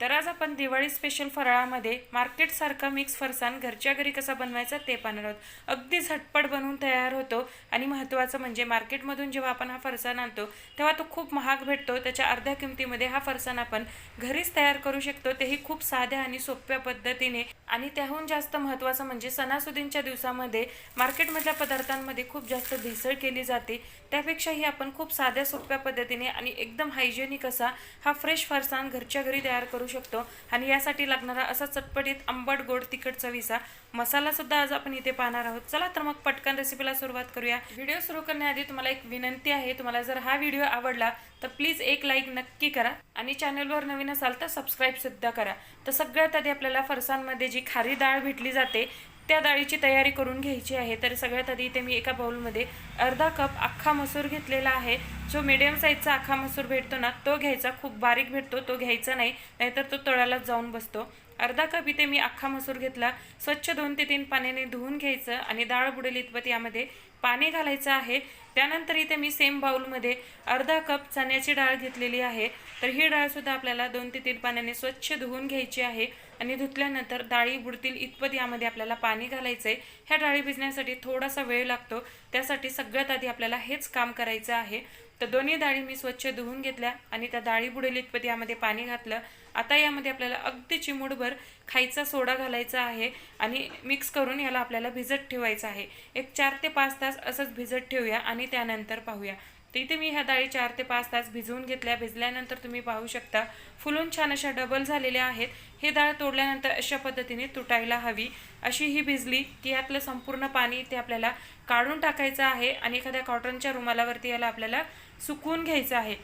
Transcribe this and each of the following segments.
तर आज आपण दिवाळी स्पेशल फराळामध्ये मार्केटसारखा मिक्स फरसाण घरच्या घरी कसा बनवायचा ते पाहणार आहोत. अगदी झटपट बनवून तयार होतो आणि महत्त्वाचं म्हणजे मार्केटमधून जेव्हा आपण हा फरसाण आणतो तेव्हा तो खूप महाग भेटतो. त्याच्या अर्ध्या किमतीमध्ये हा फरसाण आपण घरीच तयार करू शकतो. तेही खूप साध्या आणि सोप्या पद्धतीने आणि त्याहून जास्त महत्त्वाचं म्हणजे सणासुदींच्या दिवसामध्ये मार्केटमधल्या पदार्थांमध्ये खूप जास्त भेसळ केली जाते. त्यापेक्षाही आपण खूप साध्या सोप्या पद्धतीने आणि एकदम हायजेनिक असा हा फ्रेश फरसाण घरच्या घरी तयार करू शकतो. आणि यासाठी लागणारा असा चटपटीत आंबट गोड तिखट चवीचा मसालासुद्धा आज आपण इथे पाहणार आहोत. चला तर मग पटकन रेसिपीला सुरुवात करूया. व्हिडिओ सुरू करण्याआधी तुम्हाला एक विनंती आहे तुम्हाला जर हा व्हिडिओ आवडला तर प्लीज एक लाईक नक्की करा आणि चॅनलवर नवीन असाल तर सबस्क्राईबसुद्धा करा. तर सगळ्यात आधी आपल्याला फरसांमध्ये जी खारी डाळ भेटली जाते त्या डाळीची तयारी करून घ्यायची आहे. तर सगळ्यात आधी इथे मी एका बाउलमध्ये अर्धा कप अख्खा मसूर घेतलेला आहे. जो मिडियम साईजचा अख्खा मसूर भेटतो ना तो घ्यायचा. खूप बारीक भेटतो तो घ्यायचा नाही. नाहीतर तो तळ्यालाच जाऊन बसतो. अर्धा कप इथे मी अख्खा मसूर घेतला. स्वच्छ दोन ते तीन पाण्याने धुवून घ्यायचं आणि डाळ बुडेल इतपत यामध्ये पाणी घालायचं आहे. त्यानंतर इथे मी सेम बाऊलमध्ये अर्धा कप चण्याची डाळ घेतलेली आहे. तर ही डाळसुद्धा आपल्याला दोन ते तीन पाण्याने स्वच्छ धुवून घ्यायची आहे आणि धुतल्यानंतर डाळी बुडतील इतपत यामध्ये आपल्याला पाणी घालायचं आहे ह्या डाळी भिजण्यासाठी थोडासा वेळ लागतो. त्यासाठी सगळ्यात आधी आपल्याला हेच काम करायचं आहे. तर दोन्ही डाळी मी स्वच्छ धुवून घेतल्या आणि त्या डाळी बुडेल इतपत यामध्ये पाणी घातलं. आता यामध्ये आपल्याला अगदी चिमूटभर खायचा सोडा घालायचा आहे आणि मिक्स करून याला आपल्याला भिजत ठेवायचं आहे. एक चार ते पाच तास असंच भिजत ठेवूया आणि त्यानंतर पाहूया. तर इथे मी ह्या डाळी चार ते पाच तास भिजवून घेतल्या. भिजल्यानंतर तुम्ही पाहू शकता फुलून छान अशा डबल झालेल्या आहेत. हे डाळ तोडल्यानंतर अशा पद्धतीने तुटायला हवी. अशी ही भिजली की यातलं संपूर्ण पाणी ते आपल्याला काढून टाकायचं आहे आणि एखाद्या कॉटनच्या रुमालावरती याला आपल्याला सुकवून घ्यायचं आहे.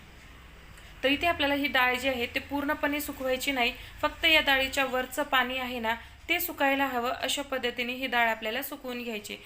तर इथे आपल्याला ही डाळ जी आहे ते पूर्णपणे सुकवायची नाही. फक्त या डाळीच्या वरचं पाणी आहे ना ते सुकायला हवं अशा पद्धतीने ही डाळ आपल्याला सुकवून घ्यायची.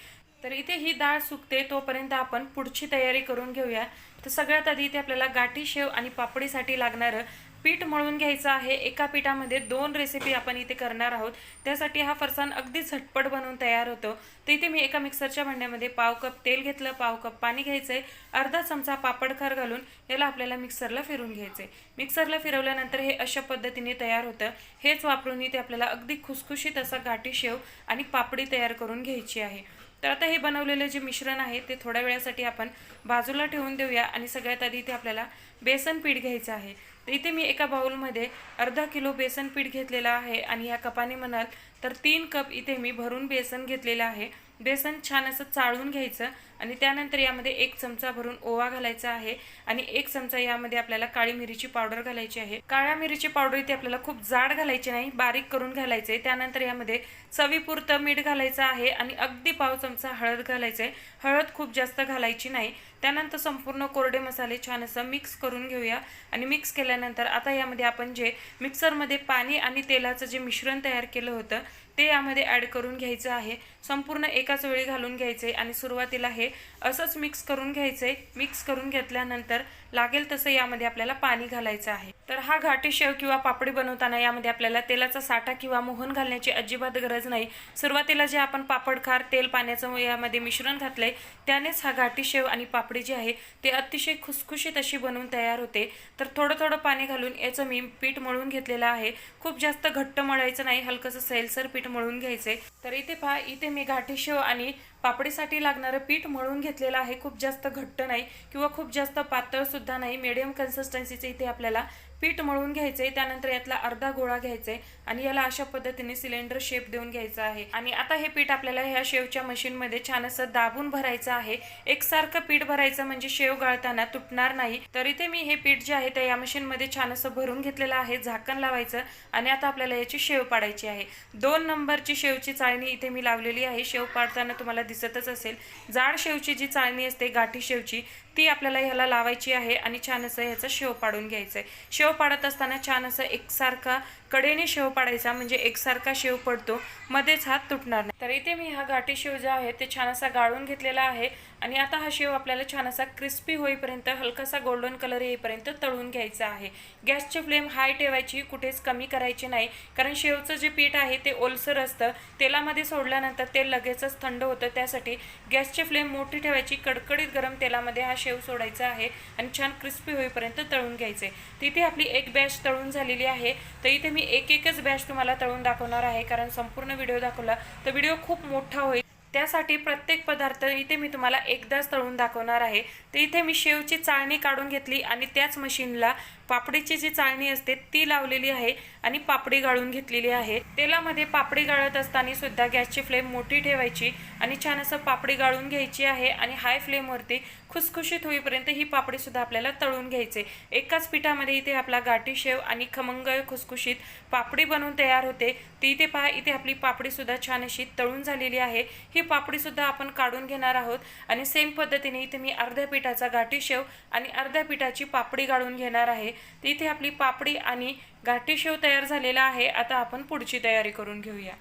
तर इथे ही डाळ सुकते तोपर्यंत आपण पुढची तयारी करून घेऊया. तर सगळ्यात आधी इथे आपल्याला गाठी शेव आणि पापडीसाठी लागणारं पीठ मळून घ्यायचं आहे. एका पिठामध्ये दोन रेसिपी आपण इथे करणार आहोत. त्यासाठी हा फरसाण अगदी झटपट बनवून तयार होतो. तर इथे मी एका मिक्सरच्या भांड्यामध्ये पाव कप तेल घेतलं पाव कप पाणी घ्यायचं आहे अर्धा चमचा पापडखार घालून याला आपल्याला मिक्सरला फिरून घ्यायचं आहे मिक्सरला फिरवल्यानंतर हे अशा पद्धतीने तयार होतं. हेच वापरून इथे आपल्याला अगदी खुसखुशीत असा गाठी शेव आणि पापडी तयार करून घ्यायची आहे. तर आता हे बनवलेलं जे मिश्रण आहे ते थोड्या वेळासाठी आपण बाजूला ठेवून देऊया आणि सगळ्यात आधी इथे आपल्याला बेसन पीठ घ्यायचं आहे. तर इथे मी एका बाउलमध्ये अर्धा किलो बेसन पीठ घेतलेलं आहे आणि या कपाने म्हणाल तर तीन कप इथे मी भरून बेसन घेतलेलं आहे. बेसन छान असं चाळून घ्यायचं आणि त्यानंतर यामध्ये एक चमचा भरून ओवा घालायचा आहे आणि एक चमचा यामध्ये आपल्याला काळी मिरीची पावडर घालायची आहे. काळ्या मिरीची पावडर इथे आपल्याला खूप जाड घालायची नाही बारीक करून घालायचे. आहे त्यानंतर यामध्ये चवीपुरतं मीठ घालायचं आहे आणि अगदी पाव चमचा हळद घालायचं. आहे हळद खूप जास्त घालायची नाही. त्यानंतर संपूर्ण कोरडे मसाले छान असं मिक्स करून घेऊया आणि मिक्स केल्यानंतर आता यामध्ये आपण जे मिक्सरमध्ये पाणी आणि तेलाचं जे मिश्रण तयार केलं होतं ते यामध्ये ॲड करून घ्यायचं आहे. संपूर्ण एकाच वेळी घालून घ्यायचे आणि सुरुवातीला हे असंच मिक्स करून घ्यायचं आहे मिक्स करून घेतल्यानंतर लागेल तसं यामध्ये आपल्याला पाणी घालायचं आहे. तर हा घाटी शेव किंवा पापडी बनवताना यामध्ये आपल्याला तेलाचा साठा किंवा मोहन घालण्याची अजिबात गरज नाही. सुरुवातीला जे आपण पापड खार तेल पाण्याचं यामध्ये मिश्रण घातलंय त्यानेच हा घाटी शेव आणि पापडी जी आहे ते अतिशय खुसखुशीत अशी बनवून तयार होते. तर थोडं थोडं पाणी घालून याचं मी पीठ मळून घेतलेलं आहे. खूप जास्त घट्ट मळायचं नाही हलकंसं सैलसर पीठ मळून घ्यायचंय. तर इथे पहा इथे मी घाटी शेव आणि पापडीसाठी लागणारं पीठ मळून घेतलेलं आहे. खूप जास्त घट्ट नाही किंवा खूप जास्त पातळसुद्धा नाही. मिडियम कन्सिस्टन्सीचे इथे आपल्याला पीठ मळून घ्यायचे त्यानंतर यातला अर्धा गोळा घ्यायचाय आणि याला अशा पद्धतीने सिलेंडर शेप देऊन घ्यायचा आहे. आणि आता हे पीठ आपल्याला ह्या शेवच्या मशीनमध्ये छान असं दाबून भरायचं आहे. एकसारखं पीठ भरायचं म्हणजे शेव गाळताना तुटणार नाही. तर इथे मी हे पीठ जे आहे ते या मशीनमध्ये छान असं भरून घेतलेलं आहे झाकण लावायचं आणि आता आपल्याला याची शेव पाडायची आहे. दोन नंबरची शेवची चाळणी इथे मी लावलेली आहे. शेव पाडताना तुम्हाला दिसतच असेल. जाड शेवची जी चाळणी असते गाठी शेवची ती आपल्याला ह्याला लावायची आहे आणि छान असं ह्याचा शेव पाडून घ्यायचं आहे शेव शेव पाडत असताना छान असं एकसारखा कडेने शेव पाडायचा म्हणजे एकसारखा शेव पडतो मध्येच हात तुटणार नाही. तर इथे मी हा गाठी शेव जो आहे ते छान असा गाळून घेतलेला आहे. आणि आता हा शेव आपल्याला छान असा क्रिस्पी होईपर्यंत हलकासा गोल्डन कलर येईपर्यंत तळून घ्यायचा आहे. गॅसची फ्लेम हाय ठेवायची कुठेच कमी करायची नाही. कारण शेवचं जे पीठ आहे ते ओलसर असतं. तेलामध्ये सोडल्यानंतर तेल लगेचच थंड होतं. त्यासाठी गॅसची फ्लेम मोठी ठेवायची कडकडीत गरम तेलामध्ये हा शेव सोडायचा आहे आणि छान क्रिस्पी होईपर्यंत तळून घ्यायचे. तिथे आपली एक बॅच तळून झालेली आहे. तर इथे मी एक एकच बॅच तुम्हाला तळून दाखवणार आहे. कारण संपूर्ण व्हिडिओ दाखवला तर व्हिडिओ खूप मोठा होईल. त्यासाठी प्रत्येक पदार्थ इथे मी तुम्हाला एकदाच तळून दाखवणार आहे. तर इथे मी शेवची चाळणी काढून घेतली आणि त्याच मशीनला पापडीची जी चाळणी असते ती लावलेली आहे आणि पापडी गाळून घेतलेली आहे. तेलामध्ये पापडी गाळत असताना सुद्धा गॅसची फ्लेम मोठी ठेवायची आणि छान असं पापडी गाळून घ्यायची आहे आणि हाय फ्लेमवरती खुसखुशीत होईपर्यंत ही पापडी सुद्धा आपल्याला तळून घ्यायचे. एकाच पिठामध्ये इथे आपला गाठी शेव आणि खमंग खुसखुशीत पापडी बनवून तयार होते. ती इथे पहा इथे आपली पापडी सुद्धा छान अशी तळून झालेली आहे. ही पापडी सुद्धा आपण काढून घेणार आहोत आणि सेम पद्धतीने इथे मी अर्ध्या पिठाचा गाठी शेव आणि अर्ध्या पिठाची पापडी गाळून घेणार आहे. तर इथे आपली पापडी आणि गाठी शेव तयार झालेला आहे. आता आपण पुढची तयारी करून घेऊया.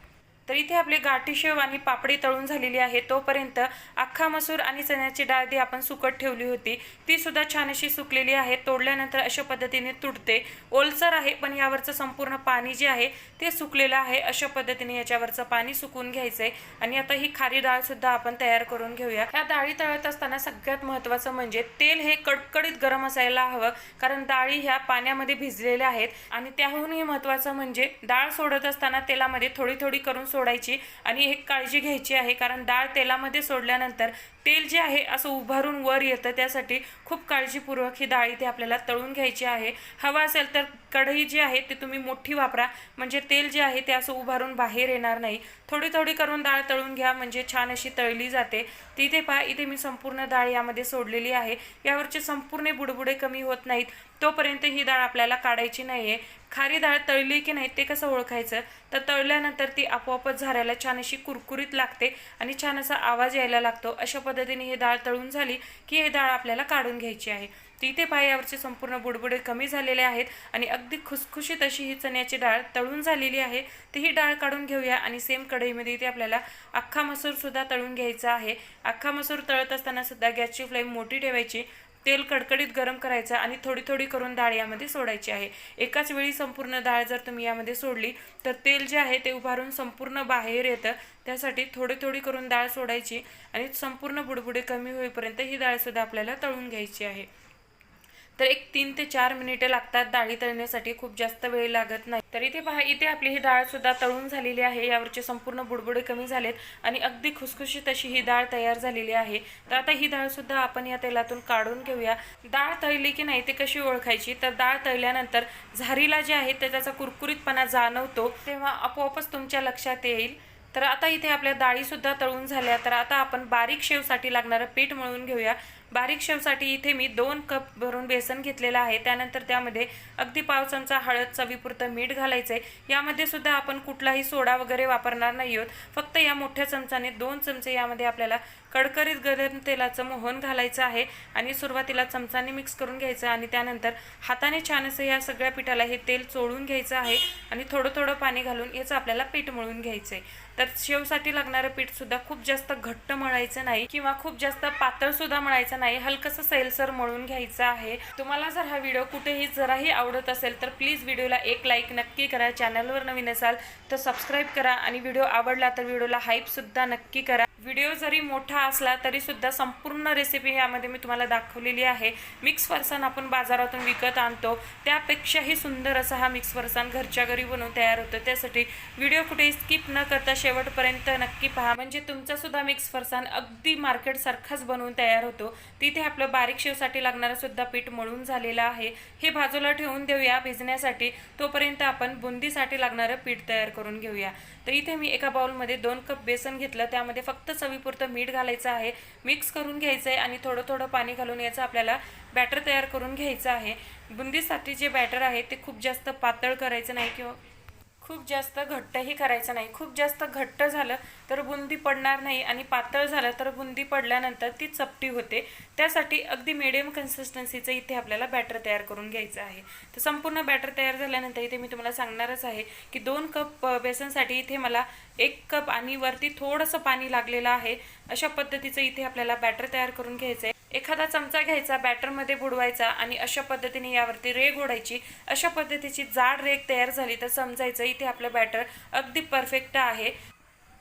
तर इथे आपली गाठी शेव आणि पापडी तळून झालेली आहे. तोपर्यंत अख्खा मसूर आणि चण्याची डाळ ती आपण सुकट ठेवली होती ती सुद्धा छान अशी सुकलेली आहे. तोडल्यानंतर अशा पद्धतीने तुटते. ओलसर आहे पण यावरचं संपूर्ण पाणी जे आहे ते सुकलेलं आहे. अशा पद्धतीने याच्यावरचं पाणी सुकून घ्यायचंय. आणि आता ही खारी डाळ सुद्धा आपण तयार करून घेऊया. ह्या डाळी तळत असताना सगळ्यात महत्त्वाचं म्हणजे तेल हे कडकडीत गरम असायला हवं कारण डाळी ह्या पाण्यामध्ये भिजलेल्या आहेत. आणि त्याहूनही महत्त्वाचं म्हणजे डाळ सोडत असताना तेलामध्ये थोडी थोडी करून सोडायची आणि एक काळजी घ्यायची आहे. कारण डाळ तेलामध्ये सोडल्यानंतर तेल जे आहे असं उभारून वर येतं. त्यासाठी खूप काळजीपूर्वक ही डाळ इथे आपल्याला तळून घ्यायची आहे. हवा असेल तर कढई जी आहे ते तुम्ही मोठी वापरा. म्हणजे तेल जे आहे ते असं उभारून बाहेर येणार नाही. थोडी थोडी करून डाळ तळून घ्या म्हणजे छान अशी तळली जाते. तिथे पहा इथे मी संपूर्ण डाळ यामध्ये सोडलेली आहे. यावरचे संपूर्ण बुडबुडे कमी होत नाहीत. तोपर्यंत ही डाळ आपल्याला काढायची नाही आहे खारी डाळ तळली की नाही ते कसं ओळखायचं? तर तळल्यानंतर ती आपोआपच झाऱ्याला छान अशी कुरकुरीत लागते आणि छान असा आवाज यायला लागतो. अशा पद्धतीने ही डाळ तळून झाली की ही डाळ आपल्याला काढून घ्यायची आहे. तिथे पायावरचे संपूर्ण बुडबुडे कमी झालेले आहेत आणि अगदी खुसखुशीत अशी ही चण्याची डाळ तळून झालेली आहे. ती ही डाळ काढून घेऊया आणि सेम कढईमध्ये इथे आपल्याला अख्खा मसूरसुद्धा तळून घ्यायचा आहे. अख्खा मसूर तळत असताना सुद्धा गॅसची फ्लेम मोठी ठेवायची तेल कडकडीत गरम करायचं आणि थोडी थोडी करून डाळ यामध्ये सोडायची आहे. एकाच वेळी संपूर्ण डाळ जर तुम्ही यामध्ये सोडली तर तेल जे आहे ते उभारून संपूर्ण बाहेर येतं. त्यासाठी थोडी थोडी करून डाळ सोडायची आणि संपूर्ण बुडबुडे कमी होईपर्यंत ही डाळसुद्धा आपल्याला तळून घ्यायची आहे. तर एक तीन ते चार मिनिटे लागतात डाळी तळण्यासाठी खूप जास्त वेळ लागत नाही. तर इथे पहा इथे आपली ही डाळ सुद्धा तळून झालेली आहे. यावरचे संपूर्ण बुडबुडे कमी झालेत आणि अगदी खुसखुशीत अशी ही डाळ तयार झालेली आहे. तर आता ही डाळ सुद्धा आपण या तेलातून काढून घेऊया. डाळ तळली की नाही ते कशी ओळखायची? तर डाळ तळल्यानंतर झारीला जे आहे ते त्याचा कुरकुरीतपणा जाणवतो. तेव्हा आपोआपच तुमच्या लक्षात येईल. तर आता इथे आपल्या डाळीसुद्धा तळून झाल्या. तर आता आपण बारीक शेवसाठी लागणारं पीठ मळून घेऊया. बारीक शेवसाठी इथे मी दोन कप भरून बेसन घेतलेलं आहे. त्यानंतर त्यामध्ये अगदी पाव चमचा हळद चवीपुरतं मीठ घालायचं आहे यामध्ये सुद्धा आपण कुठलाही सोडा वगैरे वापरणार नाही आहोत. फक्त या मोठ्या चमचाने दोन चमचे यामध्ये आपल्याला कडकरीत गरम तेलाचं मोहन घालायचं आहे आणि सुरुवातीला चमचाने मिक्स करून घ्यायचं आणि त्यानंतर हाताने छान असं या सगळ्या पिठाला हे तेल चोळून घ्यायचं आहे आणि थोडं थोडं पाणी घालून याचं आपल्याला पीठ मळून घ्यायचं आहे तर शेवसाठी लागणारं पीठ सुद्धा खूप जास्त घट्ट मळायचं नाही किंवा खूप जास्त पातळसुद्धा मळायचं नाही. हलकंसं सैलसर मळून घ्यायचं आहे. तुम्हाला जर हा व्हिडिओ कुठेही जराही आवडत असेल तर प्लीज व्हिडिओला एक लाईक नक्की करा. चॅनलवर नवीन असाल तर सबस्क्राईब करा आणि व्हिडिओ आवडला तर व्हिडिओला हाईपसुद्धा नक्की करा. व्हिडिओ जरी मोठा असला तरी सुद्धा संपूर्ण रेसिपी ह्यामध्ये मी तुम्हाला दाखवलेली आहे. मिक्स फरसाण आपण बाजारातून विकत आणतो. त्यापेक्षाही सुंदर असा हा मिक्स फरसाण घरच्या घरी बनवून तयार होतो. त्यासाठी व्हिडिओ कुठेही स्किप न करता शेवटपर्यंत नक्की पहा. म्हणजे तुमचासुद्धा मिक्स फरसाण अगदी मार्केटसारखाच बनवून तयार होतो. तिथे आपलं बारीक शेवसाठी लागणारंसुद्धा पीठ मळून झालेलं आहे. हे बाजूला ठेवून देऊया भिजण्यासाठी. तोपर्यंत आपण बुंदीसाठी लागणारं पीठ तयार करून घेऊया. तर इथे मी एका बाउलमध्ये दोन कप बेसन घेतलं. त्यामध्ये फक्त चवीपुरतं मीठ घालायचं आहे. मिक्स करून घ्यायचं आहे आणि थोडं थोडं पाणी घालून याचं आपल्याला बॅटर तयार करून घ्यायचं आहे. बुंदीसाठी जे बॅटर आहे ते खूप जास्त पातळ करायचं नाही किंवा खूप जास्त घट्टही करायचं नाही. खूप जास्त घट्ट झालं तर बुंदी पडणार नाही आणि पातळ झालं तर बुंदी पडल्यानंतर ती चपटी होते. त्यासाठी अगदी मिडियम कन्सिस्टन्सीचं इथे आपल्याला बॅटर तयार करून घ्यायचं आहे. तर संपूर्ण बॅटर तयार झाल्यानंतर इथे मी तुम्हाला सांगणारच आहे की दोन कप बेसनसाठी इथे मला एक कप आणि वरती थोडंसं पाणी लागलेलं आहे. अशा पद्धतीचं इथे आपल्याला बॅटर तयार करून घ्यायचं आहे एखादा चमचा घ्यायचा बॅटरमध्ये बुडवायचा आणि अशा पद्धतीने यावरती रेग ओढायची अशा पद्धतीची जाड रेग तयार झाली तर समजायचं इथे आपलं बॅटर अगदी परफेक्ट आहे.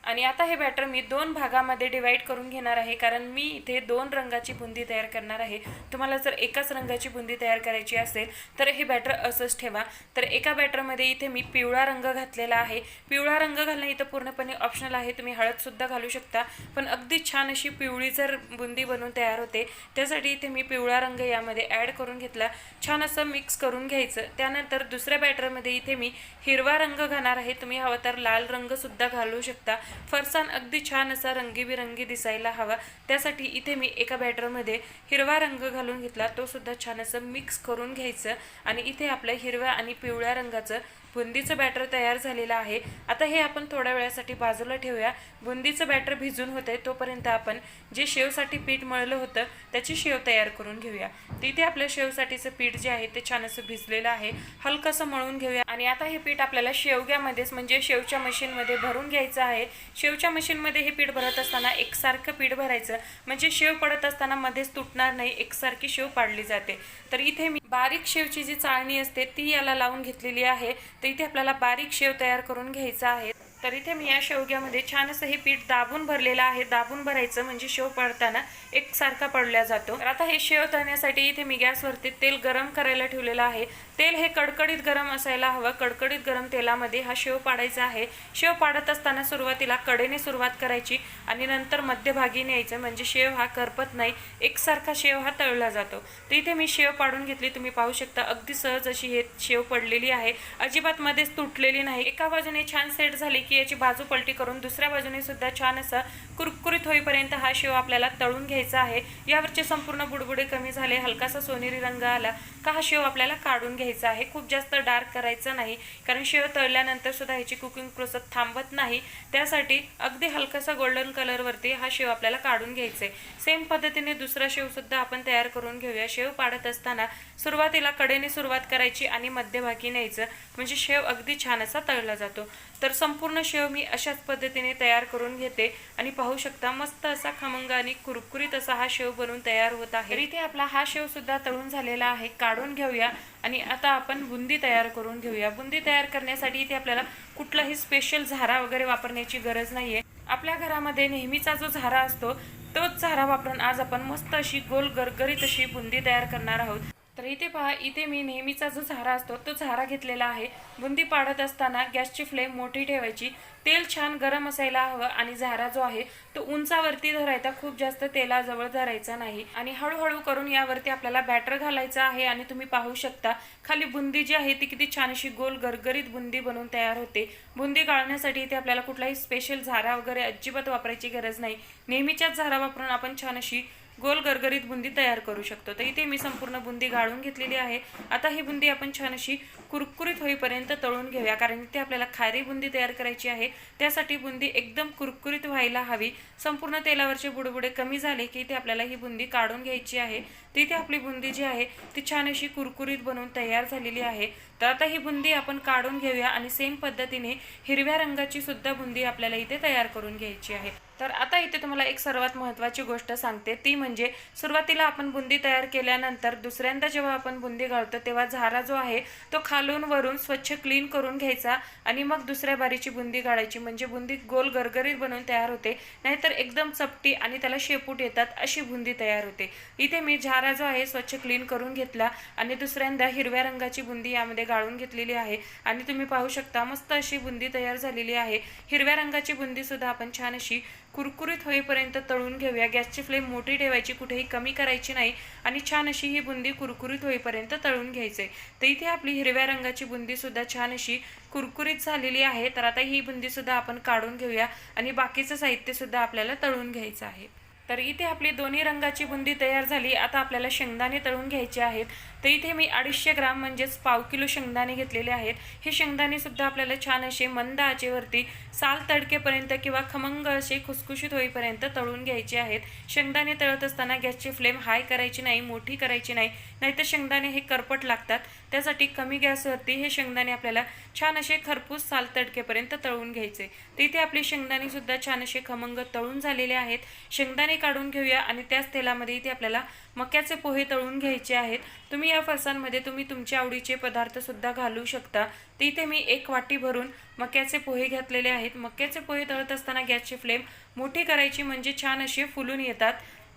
आणि आता हे बॅटर मी दोन भागामध्ये डिवाईड करून घेणार आहे कारण मी इथे दोन रंगाची बुंदी तयार करणार आहे. तुम्हाला जर एकाच रंगाची बुंदी तयार करायची असेल तर हे बॅटर असंच ठेवा. तर एका बॅटरमध्ये इथे मी पिवळा रंग घातलेला आहे. पिवळा रंग घालणं इथं पूर्णपणे ऑप्शनल आहे. तुम्ही हळदसुद्धा घालू शकता. पण अगदी छान अशी पिवळी जर बुंदी बनवून तयार होते त्यासाठी इथे मी पिवळा रंग यामध्ये ॲड करून घेतला. छान असं मिक्स करून घ्यायचं. त्यानंतर दुसऱ्या बॅटरमध्ये इथे मी हिरवा रंग घालणार आहे. तुम्ही हवं तर लाल रंगसुद्धा घालू शकता. फरसाण अगदी छान असा रंगीबिरंगी दिसायला हवा. त्यासाठी इथे मी एका बॅटरमध्ये हिरवा रंग घालून घेतला. तो सुद्धा छान असं मिक्स करून घ्यायचं. आणि इथे आपलं हिरव्या आणि पिवळ्या रंगाचं बुंदीचं बॅटर तयार झालेलं आहे. आता हे आपण थोड्या वेळासाठी बाजूला ठेवूया. बुंदीचं बॅटर भिजून होते तोपर्यंत आपण जे शेवसाठी पीठ मळलं होतं त्याची शेव तयार करून घेऊया. तिथे आपल्या शेवसाठीचं पीठ जे आहे ते छान असं भिजलेलं आहे. हलकंसं मळून घेऊया. आणि आता हे पीठ आपल्याला शेवग्यामध्येच म्हणजे शेवच्या मशीनमध्ये भरून घ्यायचं आहे. शेवच्या मशीनमध्ये हे पीठ भरत असताना एकसारखं पीठ भरायचं. म्हणजे शेव पडत असताना मध्येच तुटणार नाही एकसारखी शेव पाडली जाते. तर इथे मी बारीक शेवची जी चाळणी असते ती याला लावून घेतलेली आहे. तर इथे आपल्याला बारीक शेव तयार करून घ्यायचा आहे. तर इथे मी या शेवग्यामध्ये छान असं हे पीठ दाबून भरलेलं आहे. दाबून भरायचं म्हणजे शेव पडताना एकसारखा पडला जातो. तर आता हे शेव तळण्यासाठी इथे मी गॅसवरती तेल गरम करायला ठेवलेलं आहे. तेल हे कडकडीत गरम असायला हवं. कडकडीत गरम तेलामध्ये हा शेव पाडायचा आहे. शेव पाडत असताना सुरुवातीला कडेने सुरुवात करायची आणि नंतर मध्यभागी न्यायचं म्हणजे शेव हा करपत नाही. एकसारखा शेव हा तळला जातो. तर इथे मी शेव पाडून घेतली. तुम्ही पाहू शकता अगदी सहज अशी हे शेव पडलेली आहे. अजिबात मध्येच तुटलेली नाही. एका बाजूने छान सेट झाली की याची बाजू पलटी करून दुसऱ्या बाजूने सुद्धा छान असं कुरकुरीत होईपर्यंत हा शेव आपल्याला तळून घ्यायचा आहे. यावरचे संपूर्ण बुडबुडे कमी झाले हलकासा सोनेरी रंग आला का हा शेव आपल्याला काढून घ्यायचा आहे. खूप जास्त डार्क करायचं नाही कारण शेव तळल्यानंतर सुद्धा ह्याची कुकिंग प्रोसेस थांबत नाही. त्यासाठी अगदी हलकासा गोल्डन कलरवरती हा शेव आपल्याला काढून घ्यायचा. आहे सेम पद्धतीने दुसरा शेवसुद्धा आपण तयार करून घेऊया. शेव पाडत असताना सुरुवातीला कडेने सुरुवात करायची आणि मध्यभागी न्यायचं म्हणजे शेव अगदी छान असा तळला जातो. तर संपूर्ण शेव मी अशाच पद्धतीने तयार करून घेते आणि पाहू शकता मस्त असा खमंग आणि कुरकुरीत असा हा शेव बनून तयार होत आहे. इथे आपला हा शेव सुद्धा तळून झालेला आहे. काढून घेऊया आणि आता आपण बुंदी तयार करून घेऊया. बुंदी तयार करण्यासाठी इथे आपल्याला कुठलाही स्पेशल झारा वगैरे वापरण्याची गरज नाहीये. आपल्या घरामध्ये नेहमीचा जो झारा असतो तोच झारा वापरून आज आपण मस्त अशी गोल गरगरीत अशी बुंदी तयार करणार आहोत. तर इथे पहा इथे मी नेहमीचा जो झारा असतो तो झारा घेतलेला आहे. बुंदी पाडत असताना गॅसची फ्लेम मोठी ठेवायची. तेल छान गरम असायला हवं आणि झारा जो आहे तो उंचावरती धरायचा. खूप जास्त तेलाजवळ धरायचा नाही. आणि हळूहळू करून यावरती आपल्याला बॅटर घालायचं आहे आणि तुम्ही पाहू शकता खाली बुंदी जी आहे ती किती छान अशी गोल गरगरीत बुंदी बनवून तयार होते. बुंदी गाळण्यासाठी इथे आपल्याला कुठलाही स्पेशल झारा वगैरे अजिबात वापरायची गरज नाही. नेहमीच्याच झारा वापरून आपण छान अशी गोल गरगरीत बुंदी तयार करू शकतो. तर इथे मी संपूर्ण बुंदी गाळून घेतलेली आहे. आता ही बुंदी आपण छान अशी कुरकुरीत होईपर्यंत तळून घेऊया कारण इथे आपल्याला खारी बुंदी तयार करायची आहे. त्यासाठी बुंदी एकदम कुरकुरीत व्हायला हवी. संपूर्ण तेलावरचे बुडबुडे कमी झाले की इथे आपल्याला ही बुंदी काढून घ्यायची आहे. तिथे आपली बुंदी जी आहे ती छान अशी कुरकुरीत बनवून तयार झालेली आहे. तर आता ही बुंदी आपण काढून घेऊया आणि सेम पद्धतीने हिरव्या रंगाची सुद्धा बुंदी आपल्याला इथे तयार करून घ्यायची आहे. तर आता इथे तुम्हाला एक सर्वात महत्त्वाची गोष्ट सांगते. ती म्हणजे सुरुवातीला आपण बुंदी तयार केल्यानंतर दुसऱ्यांदा जेव्हा आपण बुंदी घालतो तेव्हा झारा जो आहे तो खालून वरून स्वच्छ क्लीन करून घ्यायचा आणि मग दुसऱ्या बारीची बुंदी गाळायची म्हणजे बुंदी गोल गरगरीत बनवून तयार होते. नाहीतर एकदम चपटी आणि त्याला शेपूट येतात अशी बुंदी तयार होते. इथे मी झारा जो आहे स्वच्छ क्लीन करून घेतला आणि दुसऱ्यांदा हिरव्या रंगाची बुंदी यामध्ये गाळून घेतलेली आहे. आणि तुम्ही पाहू शकता मस्त अशी बुंदी तयार झालेली आहे. हिरव्या रंगाची बुंदीसुद्धा आपण छान अशी कुरकुरीत होईपर्यंत तळून घेऊया. गॅसची फ्लेम मोठी ठेवायची कुठेही कमी करायची नाही आणि छान अशी ही बुंदी कुरकुरीत होईपर्यंत तळून घ्यायचे. तर इथे आपली हिरव्या रंगाची बुंदी सुद्धा छान अशी कुरकुरीत झालेली आहे. तर आता ही बुंदी सुद्धा आपण काढून घेऊया आणि बाकीचं साहित्य सुद्धा आपल्याला तळून घ्यायचं आहे. तर इथे आपली दोन्ही रंगाची बुंदी तयार झाली. आता आपल्याला शेंगदाणे तळून घ्यायचे आहेत. तर इथे मी अडीचशे ग्राम म्हणजेच पाव किलो शेंगदाणे घेतलेले आहेत. हे शेंगदाणे सुद्धा आपल्याला छान असे मंद आचेवरती साल तडकेपर्यंत किंवा खमंग असे खुसखुशीत होईपर्यंत तळून घ्यायचे आहेत. शेंगदाणे तळत असताना गॅसची फ्लेम हाय करायची नाही मोठी करायची नाही. नाहीतर शेंगदाणे हे करपट लागतात. त्यासाठी कमी गॅसवरती हे शेंगदाणे आपल्याला छान असे खरपूस साल तडकेपर्यंत तळून घ्यायचे. तर इथे आपले शेंगदाणे सुद्धा छान असे खमंग तळून झालेले आहेत. शेंगदाणे काढून घेऊया आणि त्याच तेलामध्ये इथे आपल्याला मक्याचे पोहे तळून घ्यायचे आहेत. तुम्ही या फरसांमध्ये तुम्ही तुमच्या आवडीचे पदार्थ सुद्धा घालू शकता. तर इथे मी एक वाटी भरून मक्याचे पोहे घातलेले आहेत. मक्याचे पोहे तळत असताना गॅसची फ्लेम मोठी करायची म्हणजे छान असे फुलून येतात.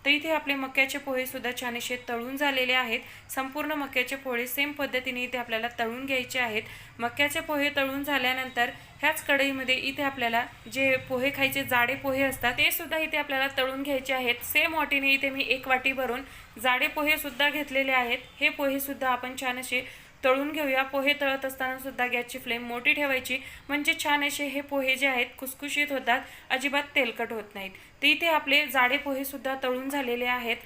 तर इथे आपले मक्याचे पोहे सुद्धा छान तळून झालेले आहेत. संपूर्ण मक्याचे पोहे सेम पद्धतीने इथे आपल्याला तळून घ्यायचे आहेत. मक्याचे पोहे तळून झाल्यानंतर ह्याच कढईमध्ये इथे आपल्याला जे पोहे खायचे जाडे पोहे असतात ते सुद्धा इथे आपल्याला तळून घ्यायचे आहेत. सेम वाटीने इथे मी एक वाटी भरून जाडे पोहे सुद्धा घेतलेले आहेत. हे पोहे सुद्धा आपण छान असे तळून घेऊया. पोहे तळत असताना सुद्धा गॅसची फ्लेम मोठी ठेवायची. म्हणजे छान असे हे पोहे जे आहेत खुसखुशीत होतात. अजिबात तेलकट होत नाहीत. तर इथे आपले जाडे पोहेसुद्धा तळून झालेले आहेत.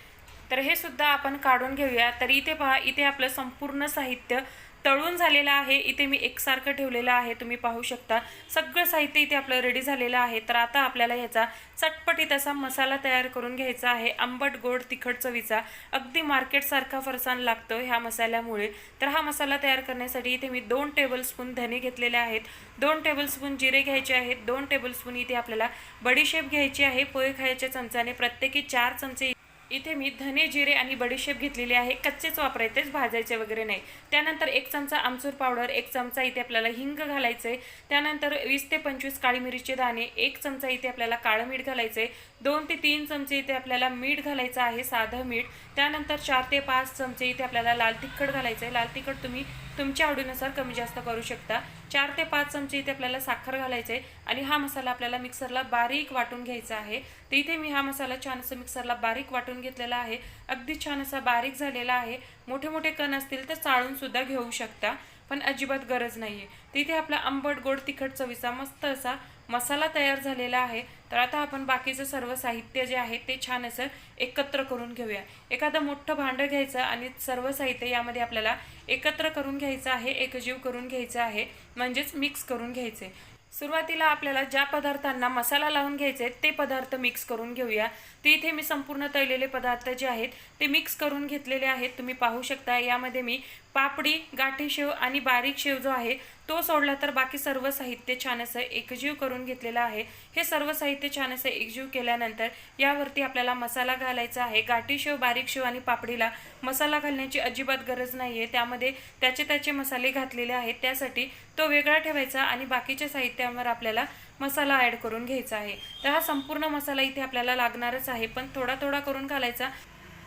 तर हे सुद्धा आपण काढून घेऊया. तर इथे पहा इथे आपलं संपूर्ण साहित्य तळून झालेलं आहे. इथे मी एकसारखं ठेवलेलं आहे. तुम्ही पाहू शकता. सगळं साहित्य इथे आपलं रेडी झालेलं आहे. तर आता आपल्याला ह्याचा चटपटीत असा मसाला तयार करून घ्यायचा आहे. आंबट गोड तिखट चवीचा. अगदी मार्केटसारखा फरसाण लागतो ह्या मसाल्यामुळे. तर हा मसाला तयार करण्यासाठी इथे मी दोन टेबलस्पून धने घेतलेले आहेत. दोन टेबलस्पून जिरे घ्यायचे आहेत. दोन टेबलस्पून इथे आपल्याला बडीशेप घ्यायची आहे. पोहे खायच्या चमचाने प्रत्येकी चार चमचे इथे मी धने जिरे आणि बडीशेप घेतलेली आहे. कच्चेच वापरायचेच भाजायचे वगैरे नाही. त्यानंतर एक चमचा आमचूर पावडर एक चमचा इथे आपल्याला हिंग घालायचं. आहे त्यानंतर वीस ते पंचवीस काळी मिरीचे दाणे एक चमचा इथे आपल्याला काळं मीठ घालायचं. आहे दोन ते तीन चमचे इथे आपल्याला मीठ घालायचं आहे साधं मीठ. त्यानंतर चार ते पाच चमचे इथे आपल्याला लाल तिखट घालायचं आहे लाल तिखट तुम्ही तुमच्या आवडीनुसार कमी जास्त करू शकता. चार ते पाच चमचे इथे आपल्याला साखर घालायचं आहे आणि हा मसाला आपल्याला मिक्सरला बारीक वाटून घ्यायचा आहे. तर इथे मी हा मसाला छान असं मिक्सरला बारीक वाटून घेतलेला आहे. अगदी छान असा बारीक झालेला आहे. मोठे मोठे कण असतील तर चाळूनसुद्धा घेऊ शकता पण अजिबात गरज नाही आहे तिथे आपला आंबट गोड तिखट चवीचा मस्त असा मसाला तयार झालेला आहे. तर आता आपण बाकीचं सर्व साहित्य जे आहे ते छान असं एकत्र करून घेऊया. एखादं मोठं भांडं घ्यायचं आणि सर्व साहित्य यामध्ये आपल्याला एकत्र करून घ्यायचं आहे एकजीव करून घ्यायचं आहे म्हणजेच मिक्स करून घ्यायचे. सुरुवातीला आपल्याला ज्या पदार्थांना मसाला लावून घ्यायचे ते पदार्थ मिक्स करून घेऊया. ते इथे मी संपूर्ण तळलेले पदार्थ जे आहेत ते मिक्स करून घेतलेले आहेत. तुम्ही पाहू शकता यामध्ये मी पापडी गाठी शेव आणि बारीक शेव जो आहे तो सोडला तर बाकी सर्व साहित्य छान असं एकजीव करून घेतलेलं आहे. हे सर्व साहित्य छान असं एकजीव केल्यानंतर यावरती आपल्याला मसाला घालायचा आहे. गाठी शेव बारीक शेव आणि पापडीला मसाला घालण्याची अजिबात गरज नाही आहे त्यामध्ये त्याचे त्याचे मसाले घातलेले आहेत. त्यासाठी तो वेगळा ठेवायचा आणि बाकीच्या साहित्यावर आपल्याला मसाला ॲड करून घ्यायचा आहे. तर हा संपूर्ण मसाला इथे आपल्याला लागणारच आहे. पण थोडा थोडा करून घालायचा.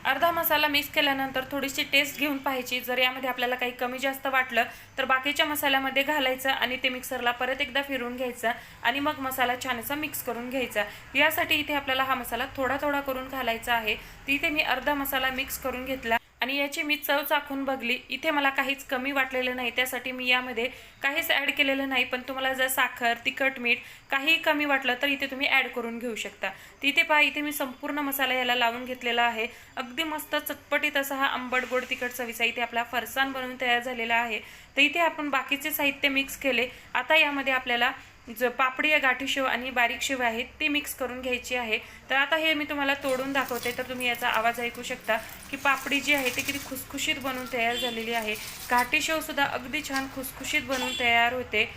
अर्धा मसाला मिक्स केल्यानंतर थोडीशी टेस्ट घेऊन पाहायची. जर यामध्ये आपल्याला काही कमी जास्त वाटलं तर बाकीच्या मसाल्यामध्ये घालायचं आणि ते मिक्सरला परत एकदा फिरून घ्यायचं आणि मग मसाला छान असा मिक्स करून घ्यायचा. यासाठी इथे आपल्याला हा मसाला थोडा थोडा करून घालायचा आहे. तिथे मी अर्धा मसाला मिक्स करून घेतला. आणि याची मी चव चाखून बघली. इथे मला काहीच कमी वाटलेलं नाही. त्यासाठी मी यामध्ये काहीच ॲड केलेलं नाही. पण तुम्हाला जर साखर तिखट मीठ काही कमी वाटलं तर इथे तुम्ही ॲड करून घेऊ शकता. तिथे पहा इथे मी संपूर्ण मसाला याला लावून घेतलेला आहे. अगदी मस्त चटपटीत असा हा आंबट गोड तिखट चवीचा इथे आपला फरसाण बनवून तयार झालेला आहे. तर इथे आपण बाकीचे साहित्य मिक्स केले. आता यामध्ये आपल्याला जो पापडी या गाठी शेव आणि बारीक शेव आहेत ती मिक्स करून घ्यायची आहे. तर आता हे मी तुम्हाला तोडून दाखवते तर तुम्ही याचा आवाज ऐकू शकता की पापडी जी आहे ती किती खुसखुशीत बनवून तयार झालेली आहे. घाटी शेव सुद्धा अगदी छान खुसखुशीत बनवून तयार होते.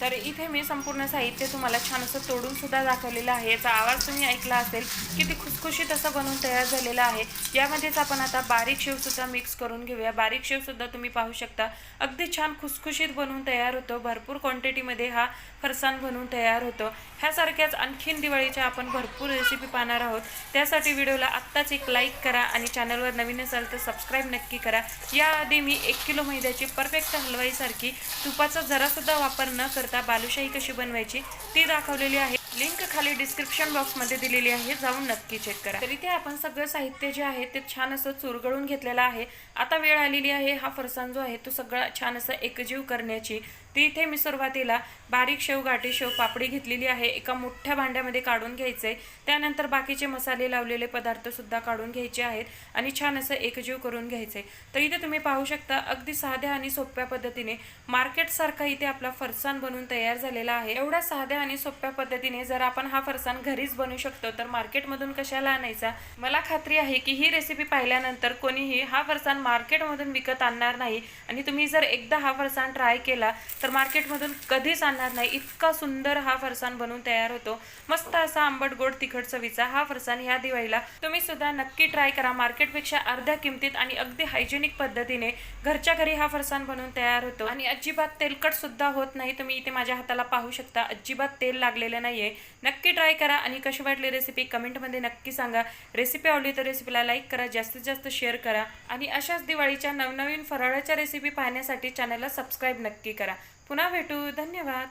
तर इथे मी संपूर्ण साहित्य तुम्हाला छान असं तोडून सुद्धा दाखवलेलं आहे. याचा आवाज तुम्ही ऐकला असेल की ते खुसखुशीत असं बनवून तयार झालेलं आहे. यामध्येच आपण आता बारीक शेवसुद्धा मिक्स करून घेऊया. बारीक शेवसुद्धा तुम्ही पाहू शकता. अगदी छान खुसखुशीत बनवून तयार होतो. भरपूर क्वांटिटीमध्ये हा फरसाण बनवून तयार होतो. ह्यासारख्याच आणखीन दिवाळीच्या आपण भरपूर रेसिपी पाहणार आहोत. त्यासाठी व्हिडिओला आत्ताच एक लाईक करा आणि चॅनलवर नवीन असाल तर सबस्क्राईब नक्की करा. याआधी मी एक किलो मैद्याची परफेक्ट हलवाईसारखी तुपाचा जरासुद्धा वापर न करता बालुशाही कशी बनवायची ती दाखवलेली आहे. लिंक खाली डिस्क्रिप्शन बॉक्समध्ये दिलेली आहे जाऊन नक्की चेक करा. तर इथे आपण सगळं साहित्य जे आहे ते छान असं चुरगळून घेतलेलं आहे. आता वेळ आलेली आहे हा फरसाण जो आहे तो सगळा छान असं एकजीव करण्याची. ती इथे मी सुरुवातीला बारीक शेव गाठी शेव पापडी घेतलेली आहे. एका मोठ्या भांड्यामध्ये काढून घ्यायचे त्यानंतर बाकीचे मसाले लावलेले पदार्थसुद्धा काढून घ्यायचे आहेत आणि छान असं एकजीव करून घ्यायचे तर इथे तुम्ही पाहू शकता अगदी साध्या आणि सोप्या पद्धतीने मार्केटसारखा इथे आपला फरसाण बनून तयार झालेला आहे. एवढ्या साध्या आणि सोप्या पद्धतीने जर आपण हा फरसाण घरीच बनवू शकतो तर मार्केटमधून कशाला आणायचा? मला खात्री आहे की ही रेसिपी पाहिल्यानंतर कोणीही हा फरसाण मार्केटमधून विकत आणणार नाही. आणि तुम्ही जर एकदा हा फरसाण ट्राय केला तर मार्केटमधून कधीच आणणार नाही. इतका सुंदर हा फरसाण बनवून तयार होतो. मस्त असा आंबट गोड तिखट चवीचा हा फरसाण ह्या दिवाळीला तुम्ही सुद्धा नक्की ट्राय करा. मार्केटपेक्षा अर्ध्या किमतीत आणि अगदी हायजेनिक पद्धतीने घरच्या घरी हा फरसाण बनवून तयार होतो. आणि अजिबात तेलकट सुद्धा होत नाही. तुम्ही इथे माझ्या हाताला पाहू शकता अजिबात तेल लागलेलं नाहीये. नक्की ट्राय करा आणि कशी वाटली रेसिपी कमेंटमध्ये नक्की सांगा. रेसिपी आवडली तर रेसिपीला लाईक करा जास्तीत जास्त शेअर करा आणि अशाच दिवाळीच्या नवनवीन फराळाच्या रेसिपी पाहण्यासाठी चॅनलला सबस्क्राईब नक्की करा. पुन्हा भेटू धन्यवाद.